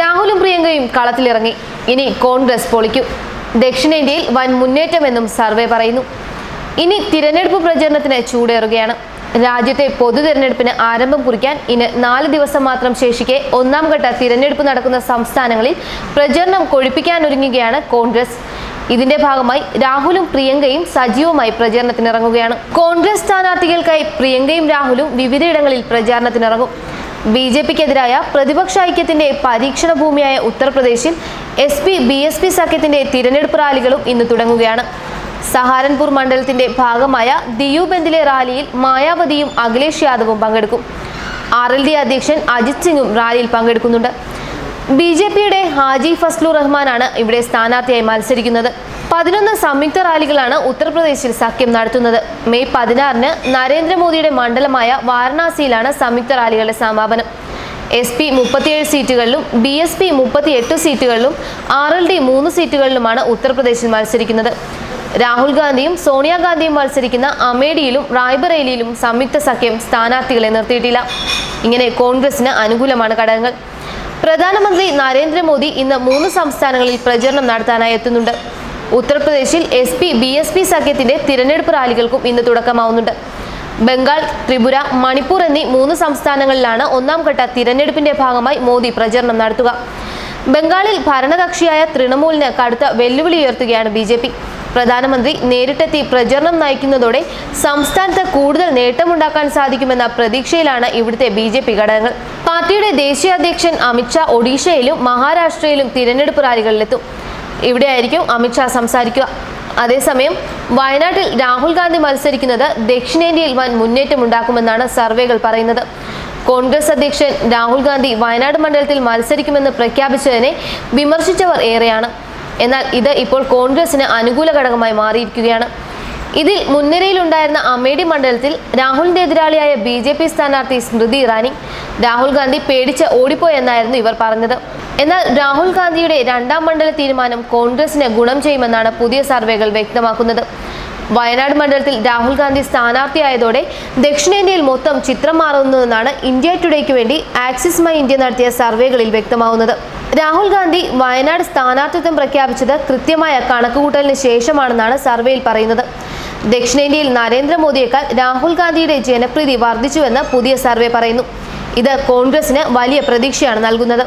രാഹുലും പ്രിയങ്കയും കളത്തിലിറങ്ങി. ഇനി കോൺഗ്രസ് പൊളിക്കും. ദക്ഷിണേന്ത്യയിൽ വൻ മുന്നേറ്റമെന്നും സർവേ പറയുന്നു. ഇനി തിരഞ്ഞെടുപ്പ് പ്രചരണത്തിന് ചൂടേറുകയാണ്. രാജ്യത്തെ പൊതു തിരഞ്ഞെടുപ്പിന് ആരംഭം കുറിക്കാൻ ഇനി നാല് ദിവസം മാത്രം ശേഷിക്കെ ഒന്നാം ഘട്ട തിരഞ്ഞെടുപ്പ് നടക്കുന്ന സംസ്ഥാനങ്ങളിൽ പ്രചരണം കൊഴിപ്പിക്കാനൊരുങ്ങുകയാണ് കോൺഗ്രസ്. ഇതിന്റെ ഭാഗമായി രാഹുലും പ്രിയങ്കയും സജീവമായി പ്രചരണത്തിനിറങ്ങുകയാണ്. കോൺഗ്രസ് സ്ഥാനാർത്ഥികൾക്കായി പ്രിയങ്കയും രാഹുലും വിവിധയിടങ്ങളിൽ പ്രചാരണത്തിനിറങ്ങും. ബി ജെ പിക്കെതിരായ പ്രതിപക്ഷ ഐക്യത്തിന്റെ പരീക്ഷണ ഭൂമിയായ ഉത്തർപ്രദേശിൽ S P B S P സഖ്യത്തിന്റെ തിരഞ്ഞെടുപ്പ് റാലികളും ഇന്ന് തുടങ്ങുകയാണ്. സഹാരൻപൂർ മണ്ഡലത്തിന്റെ ഭാഗമായ ദിയുബന്ദിലെ റാലിയിൽ മായാവതിയും അഖിലേഷ് യാദവും പങ്കെടുക്കും. ആർ എൽ ഡി അധ്യക്ഷൻ അജിത് സിംഗും റാലിയിൽ പങ്കെടുക്കുന്നുണ്ട്. ബി ജെ പിയുടെ ഹാജി ഫസ്ലു റഹ്മാനാണ് ഇവിടെ സ്ഥാനാർത്ഥിയായി മത്സരിക്കുന്നത്. പതിനൊന്ന് സംയുക്ത റാലികളാണ് ഉത്തർപ്രദേശിൽ സഖ്യം നടത്തുന്നത്. മെയ് പതിനാറിന് നരേന്ദ്രമോദിയുടെ മണ്ഡലമായ വാരണാസിയിലാണ് സംയുക്ത റാലികളുടെ സമാപനം. എസ് പി മുപ്പത്തിയേഴ് സീറ്റുകളിലും ബി എസ് പി മുപ്പത്തിയെട്ട് സീറ്റുകളിലും ആർ എൽ ഡി മൂന്ന് സീറ്റുകളിലുമാണ് ഉത്തർപ്രദേശിൽ മത്സരിക്കുന്നത്. രാഹുൽ ഗാന്ധിയും സോണിയാഗാന്ധിയും മത്സരിക്കുന്ന അമേഠിയിലും റായ്ബറേലിയിലും സംയുക്ത സഖ്യം സ്ഥാനാർത്ഥികളെ നിർത്തിയിട്ടില്ല. ഇങ്ങനെ കോൺഗ്രസിന് അനുകൂലമാണ് ഘടകങ്ങൾ. പ്രധാനമന്ത്രി നരേന്ദ്രമോദി ഇന്ന് മൂന്ന് സംസ്ഥാനങ്ങളിൽ പ്രചരണം നടത്താനായി എത്തുന്നുണ്ട്. ഉത്തർപ്രദേശിൽ S P B S P സഖ്യത്തിന്റെ തിരഞ്ഞെടുപ്പ് റാലികൾക്കും ഇന്ന് തുടക്കമാവുന്നുണ്ട്. ബംഗാൾ ത്രിപുര മണിപ്പൂർ എന്നീ മൂന്ന് സംസ്ഥാനങ്ങളിലാണ് ഒന്നാം ഘട്ട തിരഞ്ഞെടുപ്പിന്റെ ഭാഗമായി മോദി പ്രചരണം നടത്തുക. ബംഗാളിൽ ഭരണകക്ഷിയായ തൃണമൂലിന് കടുത്ത വെല്ലുവിളി ഉയർത്തുകയാണ് ബി ജെ പി. പ്രധാനമന്ത്രി നേരിട്ടെത്തി പ്രചരണം നയിക്കുന്നതോടെ സംസ്ഥാനത്ത് കൂടുതൽ നേട്ടമുണ്ടാക്കാൻ സാധിക്കുമെന്ന പ്രതീക്ഷയിലാണ് ഇവിടുത്തെ ബി ജെ പി ഘടകങ്ങൾ. പാർട്ടിയുടെ ദേശീയ അധ്യക്ഷൻ അമിത്ഷാ ഒഡീഷയിലും മഹാരാഷ്ട്രയിലും തിരഞ്ഞെടുപ്പ് റാലികളിലെത്തും. ഇവിടെയായിരിക്കും അമിത്ഷാ സംസാരിക്കുക. അതേസമയം വയനാട്ടിൽ രാഹുൽ ഗാന്ധി മത്സരിക്കുന്നത് ദക്ഷിണേന്ത്യയിൽ വൻ മുന്നേറ്റമുണ്ടാക്കുമെന്നാണ് സർവേകൾ പറയുന്നത്. കോൺഗ്രസ് അധ്യക്ഷൻ രാഹുൽ ഗാന്ധി വയനാട് മണ്ഡലത്തിൽ മത്സരിക്കുമെന്ന് പ്രഖ്യാപിച്ചതിനെ വിമർശിച്ചവർ ഏറെയാണ്. എന്നാൽ ഇത് ഇപ്പോൾ കോൺഗ്രസിന് അനുകൂല ഘടകമായി മാറിയിരിക്കുകയാണ്. ഇതിൽ മുൻനിരയിലുണ്ടായിരുന്ന അമേഠി മണ്ഡലത്തിൽ രാഹുലിന്റെ എതിരാളിയായ ബി സ്ഥാനാർത്ഥി സ്മൃതി ഇറാനി രാഹുൽ ഗാന്ധി പേടിച്ച് ഓടിപ്പോയെന്നായിരുന്നു ഇവർ പറഞ്ഞത്. എന്നാൽ രാഹുൽ ഗാന്ധിയുടെ രണ്ടാം മണ്ഡല തീരുമാനം കോൺഗ്രസിന് ഗുണം ചെയ്യുമെന്നാണ് പുതിയ സർവേകൾ വ്യക്തമാക്കുന്നത്. വയനാട് മണ്ഡലത്തിൽ രാഹുൽ ഗാന്ധി സ്ഥാനാർത്ഥിയായതോടെ ദക്ഷിണേന്ത്യയിൽ മൊത്തം ചിത്രം മാറുന്നതെന്നാണ് ഇന്ത്യ ടുഡേക്ക് വേണ്ടി ആക്സിസ് മൈ ഇന്ത്യ നടത്തിയ സർവേകളിൽ വ്യക്തമാവുന്നത്. രാഹുൽ ഗാന്ധി വയനാട് സ്ഥാനാർത്ഥിത്വം പ്രഖ്യാപിച്ചത് കൃത്യമായ കണക്കുകൂട്ടലിന് ശേഷമാണെന്നാണ് സർവേയിൽ പറയുന്നത്. ദക്ഷിണേന്ത്യയിൽ നരേന്ദ്രമോദിയേക്കാൾ രാഹുൽ ഗാന്ധിയുടെ ജനപ്രീതി വർദ്ധിച്ചുവെന്ന് പുതിയ സർവേ പറയുന്നു. ഇത് കോൺഗ്രസിന് വലിയ പ്രതീക്ഷയാണ് നൽകുന്നത്.